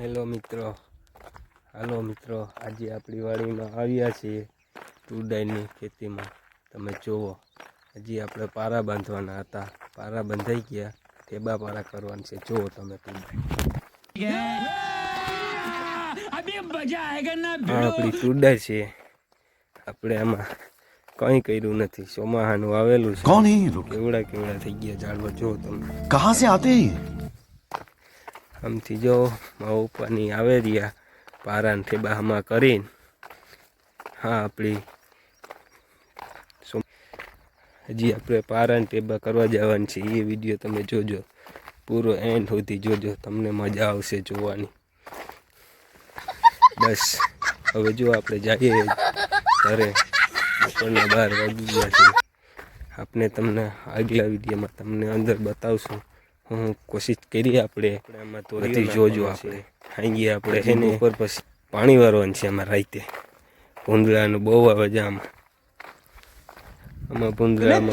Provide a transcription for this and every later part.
Hello મિત્રો. હાલો મિત્રો. આજે આપણી વાડીમાં આવ્યા છીએ ટુડાઈની ખેતીમાં. તમે જુઓ હજી આપણે પારા બાંધવાના હતા. પારા બંધાઈ ગયા. ટેબા પારા કરવાના છે. જુઓ તમે આપણી ટુડાઈ છે. આપણે આમાં કંઈ કર્યું નથી. ચોમાહાનું આવેલું છે. કેવડા કેવડા થઈ ગયા ઝાડવા. જુઓ તમે. કહા સે આતે આમથી જો મા ઉપરની આવે રહ્યા, પારાને ઠેબામાં કરીને, હા આપણી હજી આપણે પારાને ટેબા કરવા જવાનું છે એ વીડિયો તમે જોજો. પૂરો એન્ડ સુધી જોજો, તમને મજા આવશે જોવાની. બસ, હવે જો આપણે જઈએ ઘરે, બપોરના બાર વાગી ગયા છે. આપણે તમને આગલા વિડીયોમાં તમને અંદર બતાવશું. હું કોશિશ કરીએ આપણે. આમાં તો બધી જોજો આપણે. ખાઈ આપણે એને ઉપર પછી પાણી વારવાનું છે આમાં રાતે. ભૂંદડાનું બહુ આવે છે આમાં. આમાં ભૂંદડામાં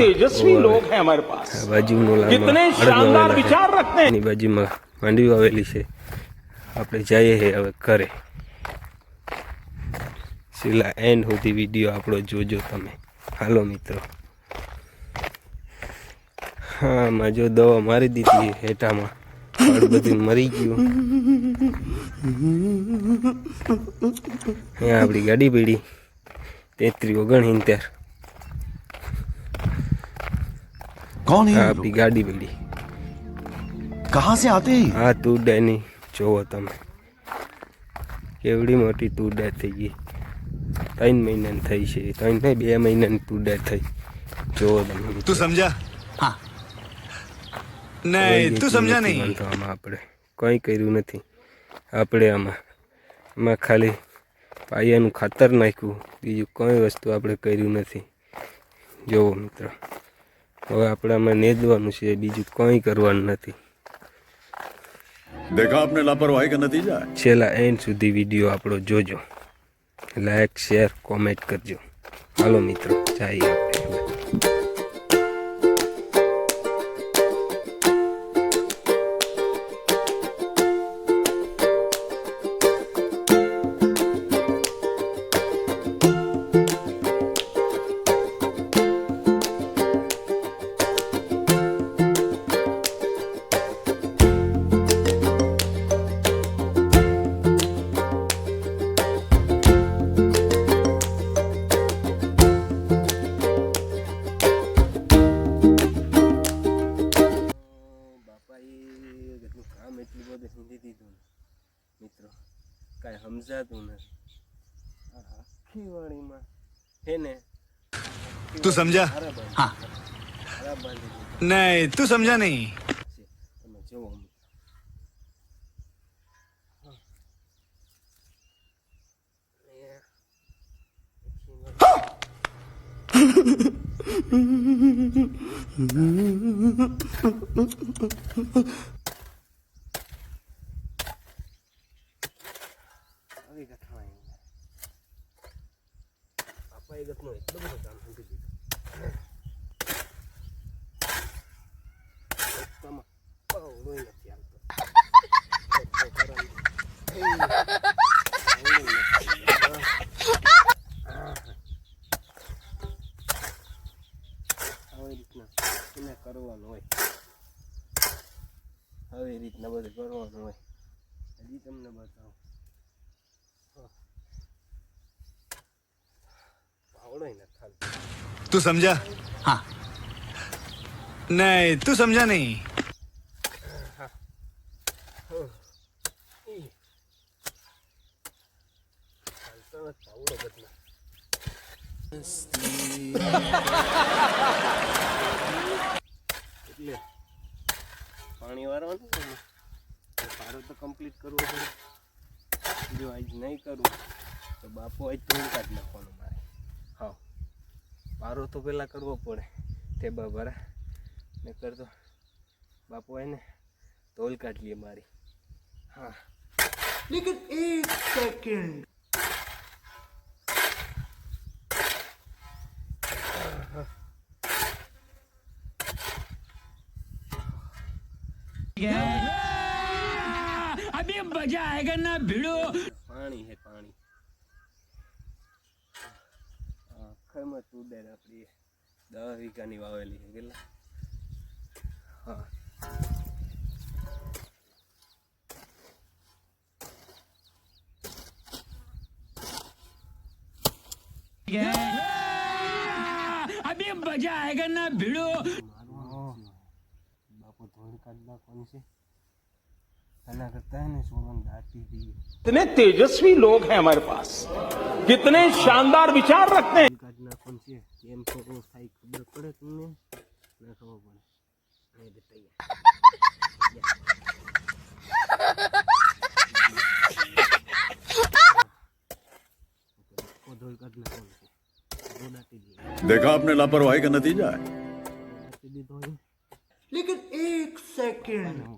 બાજુનો લાંબા બાજુમાં માંડવી આવેલી છે. આપણે જઈએ છે હવે ઘરે. છેલ્લા એન્ડ સુધી વીડિયો આપણો જોજો તમે. હાલો મિત્રો. હા માં જો દવા મારી દીધી હેટામાં બધું મરી ગયું. અહીંયા આપણી ગાડી પીડી. તેત્રી ઓગણસિત્તેર કોણ હે આપણી ગાડી પીડી. કહા સે આતે હા? તુડે ની જોવો તમે. કેવડી મોટી તુડે થઈ ગઈ. ત્રણ મહિનાની થઈ છે. ત્રણ નહીં બે મહિનાની તુડે થઈ. જોવો તમે. તું સમજા. હા. નહીં તું સમજા નહીં આમાં આપણે. કંઈ કર્યું નથી. આપણે આમાં આમાં ખાલી પાયાનું ખાતર નાખ્યું. બીજું કંઈ વસ્તુ આપણે કર્યું નથી. જોવો મિત્ર હવે આપણે આમાં નેદવાનું છે બીજું કંઈ કરવાનું નથી. દેખા આપને લાપરવાહી કે નતીજા છેલ્લા એન્ડ સુધી વીડિયો આપણો જોજો. લાઈક શેર કોમેન્ટ કરજો. હાલો મિત્રો જઈએ આપણે. કાંઈ સમજાતું નથી. આખી વાણીમાં હે ને? તું સમજા? નહીં તું સમજા નહીં. તમે જોવો Mm-hmm. આવી ઘટના અહીંયા. બાપાએ ઘટનો એટલો બધો કામ સમજી દીધું પવનોય નથી આવતો. એને કરવાનું હોય આવી રીતના બધું કરવાનું હોય હજી તમને બતાવું હા. બોલો તું સમજા? હા. નહીં તું સમજા નહીં. એટલે પાણી વારવાનું પારો તો કમ્પ્લીટ કરવો પડે. જો આજ નહીં કરવું તો બાપુ આજ ધૂળ કાઢી નાખવાનું મારે. પારો તો પહેલાં કરવો પડે ટેબા ભરા ને કરતો બાપુ એને ધોલ કાઢી લે મારી હા लेकिन एक सेकंड પાણી છે પાણી આખરમાં તુડેર આપણી દસ વીઘાની વાવેલી છે કેટલા હા બાપુ ધોળ કાઢના કોણ છે कितने तेजस्वी लोग हैं हमारे पास। कितने शानदार विचार रखते हैं। देखा आपने लापरवाही का नतीजा है? लेकिन एक सेकेंड।